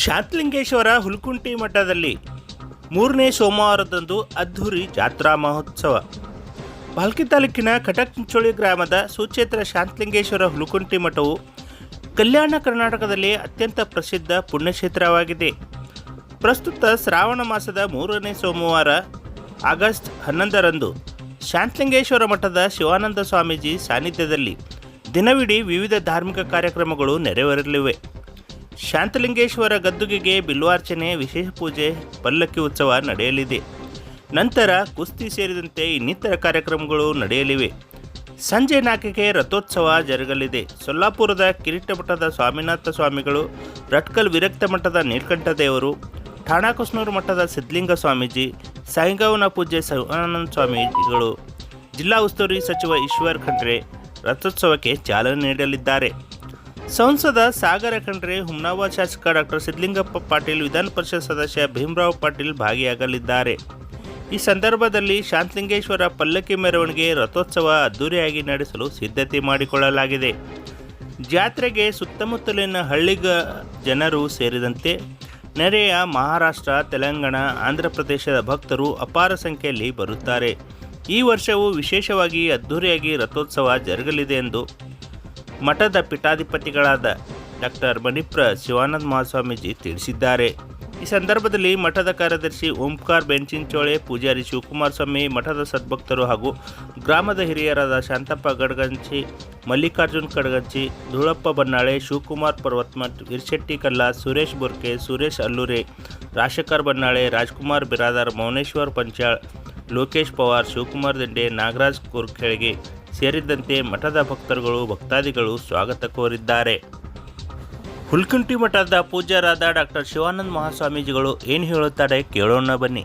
ಶಾಂತಲಿಂಗೇಶ್ವರ ಹುಲ್ಕುಂಟಿ ಮಠದಲ್ಲಿ ಮೂರನೇ ಸೋಮವಾರದಂದು ಅದ್ಧೂರಿ ಜಾತ್ರಾ ಮಹೋತ್ಸವ. ಪಾಲ್ಕಿ ತಾಲೂಕಿನ ಕಟಕ್ಚೋಳಿ ಗ್ರಾಮದ ಸುಚೇತ್ರ ಶಾಂತಲಿಂಗೇಶ್ವರ ಹುಲುಕುಂಟಿ ಮಠವು ಕಲ್ಯಾಣ ಕರ್ನಾಟಕದಲ್ಲಿ ಅತ್ಯಂತ ಪ್ರಸಿದ್ಧ ಪುಣ್ಯಕ್ಷೇತ್ರವಾಗಿದೆ. ಪ್ರಸ್ತುತ ಶ್ರಾವಣ ಮಾಸದ ಮೂರನೇ ಸೋಮವಾರ, ಆಗಸ್ಟ್ ಹನ್ನೊಂದರಂದು ಶಾಂತಲಿಂಗೇಶ್ವರ ಮಠದ ಶಿವಾನಂದ ಸ್ವಾಮೀಜಿ ಸಾನ್ನಿಧ್ಯದಲ್ಲಿ ದಿನವಿಡೀ ವಿವಿಧ ಧಾರ್ಮಿಕ ಕಾರ್ಯಕ್ರಮಗಳು ನೆರವೇರಲಿವೆ. ಶಾಂತಲಿಂಗೇಶ್ವರ ಗದ್ದುಗೆಗೆ ಬಿಲ್ವಾರ್ಚನೆ ವಿಶೇಷ ಪೂಜೆ, ಪಲ್ಲಕ್ಕಿ ಉತ್ಸವ ನಡೆಯಲಿದೆ. ನಂತರ ಕುಸ್ತಿ ಸೇರಿದಂತೆ ಇನ್ನಿತರ ಕಾರ್ಯಕ್ರಮಗಳು ನಡೆಯಲಿವೆ. ಸಂಜೆ ನಾಲ್ಕಕ್ಕೆ ರಥೋತ್ಸವ ಜರುಗಲಿದೆ. ಸೊಲ್ಲಾಪುರದ ಕಿರೀಟ ಮಠದ ಸ್ವಾಮಿನಾಥ ಸ್ವಾಮಿಗಳು, ರಟ್ಕಲ್ ವಿರಕ್ತ ಮಠದ ನೀಲಕಂಠದೇವರು ಠಾಣಾಕುಸ್ನೂರು ಮಠದ ಸಿದ್ಧಲಿಂಗ ಸ್ವಾಮೀಜಿ, ಸಾಯಿಗಾವನ ಪೂಜೆ ಸಹಾನಂದ ಸ್ವಾಮೀಜಿಗಳು, ಜಿಲ್ಲಾ ಉಸ್ತುವಾರಿ ಸಚಿವ ಈಶ್ವರ್ ಖಂಡ್ರೆ ರಥೋತ್ಸವಕ್ಕೆ ಚಾಲನೆ ನೀಡಲಿದ್ದಾರೆ. ಸಂಸದ ಸಾಗರ ಖಂಡ್ರೆ, ಹುಮ್ನಾಬಾದ್ ಶಾಸಕ ಡಾಕ್ಟರ್ ಸಿದ್ಲಿಂಗಪ್ಪ ಪಾಟೀಲ್, ವಿಧಾನ ಪರಿಷತ್ ಸದಸ್ಯ ಭೀಮರಾವ್ ಪಾಟೀಲ್ ಭಾಗಿಯಾಗಲಿದ್ದಾರೆ. ಈ ಸಂದರ್ಭದಲ್ಲಿ ಶಾಂತಲಿಂಗೇಶ್ವರ ಪಲ್ಲಕ್ಕಿ ಮೆರವಣಿಗೆ ರಥೋತ್ಸವ ಅದ್ದೂರಿಯಾಗಿ ನಡೆಸಲು ಸಿದ್ಧತೆ ಮಾಡಿಕೊಳ್ಳಲಾಗಿದೆ. ಜಾತ್ರೆಗೆ ಸುತ್ತಮುತ್ತಲಿನ ಹಳ್ಳಿಗ ಜನರು ಸೇರಿದಂತೆ ನೆರೆಯ ಮಹಾರಾಷ್ಟ್ರ, ತೆಲಂಗಾಣ, ಆಂಧ್ರ ಪ್ರದೇಶದ ಭಕ್ತರು ಅಪಾರ ಸಂಖ್ಯೆಯಲ್ಲಿ ಬರುತ್ತಾರೆ. ಈ ವರ್ಷವೂ ವಿಶೇಷವಾಗಿ ಅದ್ದೂರಿಯಾಗಿ ರಥೋತ್ಸವ ಜರುಗಲಿದೆ ಎಂದು ಮಠದ ಪೀಠಾಧಿಪತಿಗಳಾದ ಡಾಕ್ಟರ್ ಮಣಿಪ್ರ ಶಿವಾನಂದ ಮಹಾಸ್ವಾಮೀಜಿ ತಿಳಿಸಿದ್ದಾರೆ. ಈ ಸಂದರ್ಭದಲ್ಲಿ ಮಠದ ಕಾರ್ಯದರ್ಶಿ ಓಂಕಾರ್ ಬೆಂಚಿಂಚೋಳೆ, ಪೂಜಾರಿ ಶಿವಕುಮಾರ ಸ್ವಾಮಿ, ಮಠದ ಸದ್ಭಕ್ತರು ಹಾಗೂ ಗ್ರಾಮದ ಹಿರಿಯರಾದ ಶಾಂತಪ್ಪ ಗಡಗಂಚಿ, ಮಲ್ಲಿಕಾರ್ಜುನ್ ಕಡಗಂಚಿ ಧೂಳಪ್ಪ ಬನ್ನಾಳೆ, ಶಿವಕುಮಾರ್ ಪರ್ವತ್ಮಠ್ ವಿರ್ಶೆಟ್ಟಿ ಕಲ್ಲ, ಸುರೇಶ್ ಬುರ್ಕೆ, ಸುರೇಶ್ ಅಲ್ಲೂರೆ ರಾಶಕರ್ ಬನ್ನಾಳೆ, ರಾಜ್ಕುಮಾರ್ ಬಿರಾದಾರ್, ಮೌನೇಶ್ವರ್ ಪಂಚಾಳ್, ಲೋಕೇಶ್ ಪವಾರ್, ಶಿವಕುಮಾರ್ ದಂಡೆ, ನಾಗರಾಜ್ ಕುರ್ಖೆಳ್ಗೆ ಸೇರಿದಂತೆ ಮಠದ ಭಕ್ತರುಗಳು, ಭಕ್ತಾದಿಗಳು ಸ್ವಾಗತ ಕೋರಿದ್ದಾರೆ. ಹುಲ್ಕುಂಟಿ ಮಠದ ಪೂಜ್ಯರಾದ ಡಾಕ್ಟರ್ ಶಿವಾನಂದ ಮಹಾಸ್ವಾಮೀಜಿಗಳು ಏನು ಹೇಳುತ್ತಾರೆ ಕೇಳೋಣ ಬನ್ನಿ.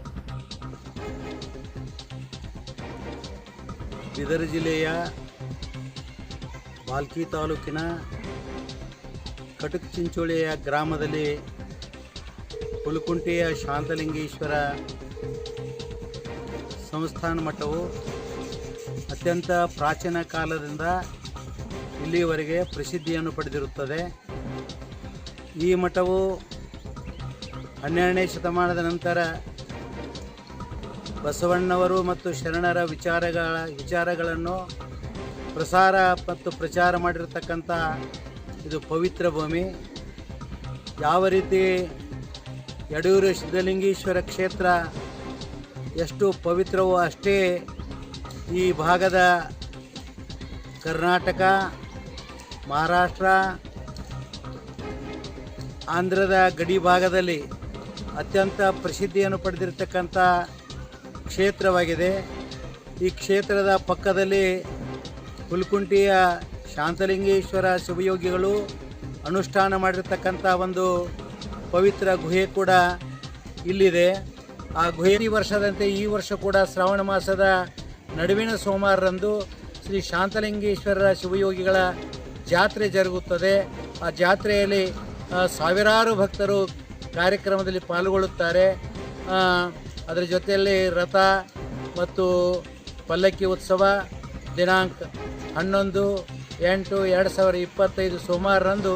ಬೀದರ್ ಜಿಲ್ಲೆಯ ಬಾಲ್ಕಿ ತಾಲೂಕಿನ ಕಟಕ್ ಚಿಂಚೋಳಿಯ ಗ್ರಾಮದಲ್ಲಿ ಹುಲಕುಂಟೆಯ ಶಾಂತಲಿಂಗೇಶ್ವರ ಸಂಸ್ಥಾನ ಮಠವು ಅತ್ಯಂತ ಪ್ರಾಚೀನ ಕಾಲದಿಂದ ಇಲ್ಲಿಯವರೆಗೆ ಪ್ರಸಿದ್ಧಿಯನ್ನು ಪಡೆದಿರುತ್ತದೆ. ಈ ಮಠವು ಹನ್ನೆರಡನೇ ಶತಮಾನದ ನಂತರ ಬಸವಣ್ಣವರು ಮತ್ತು ಶರಣರ ವಿಚಾರಗಳ ವಿಚಾರಗಳನ್ನು ಪ್ರಸಾರ ಮತ್ತು ಪ್ರಚಾರ ಮಾಡಿರತಕ್ಕಂಥ ಇದು ಪವಿತ್ರ ಭೂಮಿ. ಯಾವ ರೀತಿ ಯಡೂರು ಸಿದ್ಧಲಿಂಗೇಶ್ವರ ಕ್ಷೇತ್ರ ಎಷ್ಟು ಪವಿತ್ರವೋ ಅಷ್ಟೇ ಈ ಭಾಗದ ಕರ್ನಾಟಕ, ಮಹಾರಾಷ್ಟ್ರ, ಆಂಧ್ರದ ಗಡಿ ಭಾಗದಲ್ಲಿ ಅತ್ಯಂತ ಪ್ರಸಿದ್ಧಿಯನ್ನು ಪಡೆದಿರತಕ್ಕಂಥ ಕ್ಷೇತ್ರವಾಗಿದೆ. ಈ ಕ್ಷೇತ್ರದ ಪಕ್ಕದಲ್ಲಿ ಹುಲ್ಕುಂಟಿಯ ಶಾಂತಲಿಂಗೇಶ್ವರ ಶಿವಯೋಗಿಗಳು ಅನುಷ್ಠಾನ ಮಾಡಿರ್ತಕ್ಕಂಥ ಒಂದು ಪವಿತ್ರ ಗುಹೆ ಕೂಡ ಇಲ್ಲಿದೆ. ಆ ಗುಹೆ ವರ್ಷದಂತೆ ಈ ವರ್ಷ ಕೂಡ ಶ್ರಾವಣ ಮಾಸದ ನಡುವಿನ ಸೋಮವಾರರಂದು ಶ್ರೀ ಶಾಂತಲಿಂಗೇಶ್ವರರ ಶಿವಯೋಗಿಗಳ ಜಾತ್ರೆ ಜರುಗುತ್ತದೆ. ಆ ಜಾತ್ರೆಯಲ್ಲಿ ಸಾವಿರಾರು ಭಕ್ತರು ಕಾರ್ಯಕ್ರಮದಲ್ಲಿ ಪಾಲ್ಗೊಳ್ಳುತ್ತಾರೆ. ಅದರ ಜೊತೆಯಲ್ಲಿ ರಥ ಮತ್ತು ಪಲ್ಲಕ್ಕಿ ಉತ್ಸವ ದಿನಾಂಕ ಹನ್ನೊಂದು, ಎಂಟು, ಎರಡು ಸಾವಿರ ಇಪ್ಪತ್ತೈದು ಸೋಮವಾರರಂದು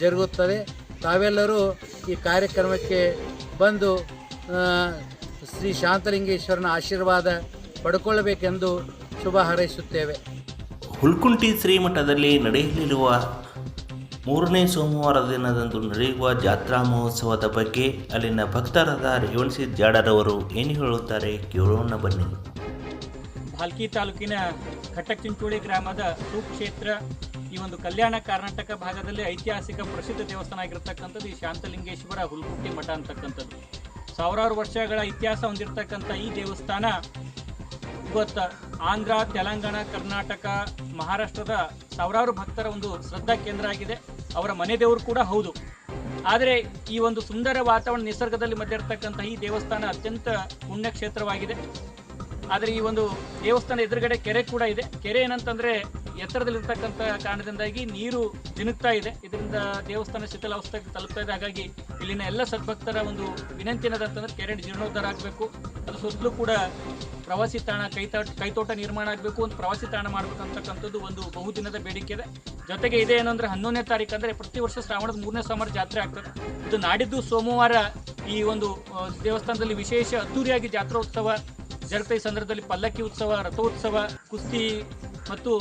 ಜರುಗುತ್ತದೆ. ತಾವೆಲ್ಲರೂ ಈ ಕಾರ್ಯಕ್ರಮಕ್ಕೆ ಬಂದು ಶ್ರೀ ಶಾಂತಲಿಂಗೇಶ್ವರನ ಆಶೀರ್ವಾದ ಪಡ್ಕೊಳ್ಳಬೇಕೆಂದು ಶುಭ ಹಾರೈಸುತ್ತೇವೆ. ಹುಲ್ಕುಂಟಿ ಶ್ರೀಮಠದಲ್ಲಿ ನಡೆಯಲಿರುವ ಮೂರನೇ ಸೋಮವಾರ ದಿನದಂದು ನಡೆಯುವ ಜಾತ್ರಾ ಮಹೋತ್ಸವದ ಬಗ್ಗೆ ಅಲ್ಲಿನ ಭಕ್ತರಾದ ರೇವಣಸಿ ಜಾಡರವರು ಏನು ಹೇಳುತ್ತಾರೆ ಕೇಳೋಣ ಬನ್ನಿ. ಭಾಲ್ಕಿ ತಾಲೂಕಿನ ಕಟ್ಟಕ್ ಚಿಂಚೋಳಿ ಗ್ರಾಮದ ಸುಕ್ಷೇತ್ರ ಈ ಒಂದು ಕಲ್ಯಾಣ ಕರ್ನಾಟಕ ಭಾಗದಲ್ಲಿ ಐತಿಹಾಸಿಕ ಪ್ರಸಿದ್ಧ ದೇವಸ್ಥಾನ ಆಗಿರತಕ್ಕಂಥದ್ದು ಈ ಶಾಂತಲಿಂಗೇಶ್ವರ ಹುಲ್ಕುಟ್ಟಿ ಮಠ ಅಂತಕ್ಕಂಥದ್ದು. ಸಾವಿರಾರು ವರ್ಷಗಳ ಇತಿಹಾಸ ಹೊಂದಿರತಕ್ಕಂಥ ಈ ದೇವಸ್ಥಾನ ಇವತ್ತು ಆಂಧ್ರ, ತೆಲಂಗಾಣ, ಕರ್ನಾಟಕ, ಮಹಾರಾಷ್ಟ್ರದ ಸಾವಿರಾರು ಭಕ್ತರ ಒಂದು ಶ್ರದ್ಧಾ ಕೇಂದ್ರ ಆಗಿದೆ. ಅವರ ಮನೆ ದೇವರು ಕೂಡ ಹೌದು. ಆದರೆ ಈ ಒಂದು ಸುಂದರ ವಾತಾವರಣ ನಿಸರ್ಗದಲ್ಲಿ ಮಧ್ಯೆ ಇರತಕ್ಕಂಥ ಈ ದೇವಸ್ಥಾನ ಅತ್ಯಂತ ಪುಣ್ಯ ಕ್ಷೇತ್ರವಾಗಿದೆ ಆದರೆ ಈ ಒಂದು ದೇವಸ್ಥಾನ ಎದುರುಗಡೆ ಕೆರೆ ಕೂಡ ಇದೆ. ಕೆರೆ ಏನಂತಂದ್ರೆ ಎತ್ತರದಲ್ಲಿರ್ತಕ್ಕಂಥ ಕಾರಣದಿಂದಾಗಿ ನೀರು ಜಿನುಗ್ತಾ ಇದೆ. ಇದರಿಂದ ದೇವಸ್ಥಾನ ಶಿಥಿಲಾವಸ್ಥೆಗೆ ತಲುಪ್ತಾ ಇದೆ. ಹಾಗಾಗಿ ಇಲ್ಲಿನ ಎಲ್ಲ ಸದ್ಭಕ್ತರ ಒಂದು ವಿನಂತಿ ಏನದಂತಂದ್ರೆ ಕೆರೆ ಜೀರ್ಣೋದ್ಧಾರ ಆಗಬೇಕು. ಅದ್ರ ಸುತ್ತಲೂ ಕೂಡ ಪ್ರವಾಸಿ ತಾಣ ಕೈತೋಟ ಕೈತೋಟ ನಿರ್ಮಾಣ ಆಗಬೇಕು. ಒಂದು ಪ್ರವಾಸಿ ತಾಣ ಮಾಡಬೇಕಂತಕ್ಕಂಥದ್ದು ಒಂದು ಬಹುದಿನದ ಬೇಡಿಕೆ ಇದೆ. ಜೊತೆಗೆ ಇದೆ ಏನಂದ್ರೆ ಹನ್ನೊಂದನೇ ತಾರೀಕು ಅಂದರೆ ಪ್ರತಿ ವರ್ಷ ಶ್ರಾವಣದ ಮೂರನೇ ಸೋಮವಾರ ಜಾತ್ರೆ ಆಗ್ತದೆ. ಇದು ನಾಡಿದ್ದು ಸೋಮವಾರ ಈ ಒಂದು ದೇವಸ್ಥಾನದಲ್ಲಿ ವಿಶೇಷ ಅದ್ದೂರಿಯಾಗಿ ಜಾತ್ರೋತ್ಸವ ಜರುಗ್ತಾ ಈ ಸಂದರ್ಭದಲ್ಲಿ ಪಲ್ಲಕ್ಕಿ ಉತ್ಸವ, ರಥೋತ್ಸವ, ಕುಸ್ತಿ ಮತ್ತು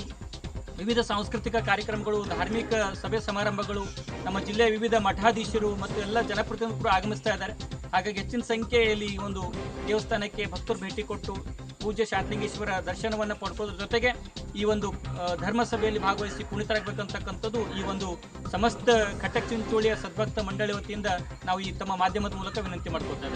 ವಿವಿಧ ಸಾಂಸ್ಕೃತಿಕ ಕಾರ್ಯಕ್ರಮಗಳು, ಧಾರ್ಮಿಕ ಸಭೆ ಸಮಾರಂಭಗಳು, ನಮ್ಮ ಜಿಲ್ಲೆಯ ವಿವಿಧ ಮಠಾಧೀಶರು ಮತ್ತು ಎಲ್ಲ ಜನಪ್ರತಿನಿಧಿಗಳು ಆಗಮಿಸ್ತಾ ಇದ್ದಾರೆ. ಹಾಗಾಗಿ ಹೆಚ್ಚಿನ ಸಂಖ್ಯೆಯಲ್ಲಿ ಈ ಒಂದು ದೇವಸ್ಥಾನಕ್ಕೆ ಭಕ್ತರು ಭೇಟಿ ಕೊಟ್ಟು ಪೂಜೆ ಶಾಂತಲಿಂಗೇಶ್ವರ ದರ್ಶನವನ್ನು ಪಡ್ಕೋದ್ರ ಜೊತೆಗೆ ಈ ಒಂದು ಧರ್ಮಸಭೆಯಲ್ಲಿ ಧರ್ಮ ಸಭೆಯಲ್ಲಿ ಭಾಗವಹಿಸಿ ಪುನೀತರಾಗಬೇಕಂತಕ್ಕಂಥದ್ದು ಈ ಒಂದು ಸಮಸ್ತ ಕಟಕ್ ಚಿಂಚೋಳಿಯ ಸದ್ಭಕ್ತ ಮಂಡಳಿ ವತಿಯಿಂದ ನಾವು ಈ ತಮ್ಮ ಮಾಧ್ಯಮದ ಮೂಲಕ ವಿನಂತಿ ಮಾಡ್ಕೊತಾ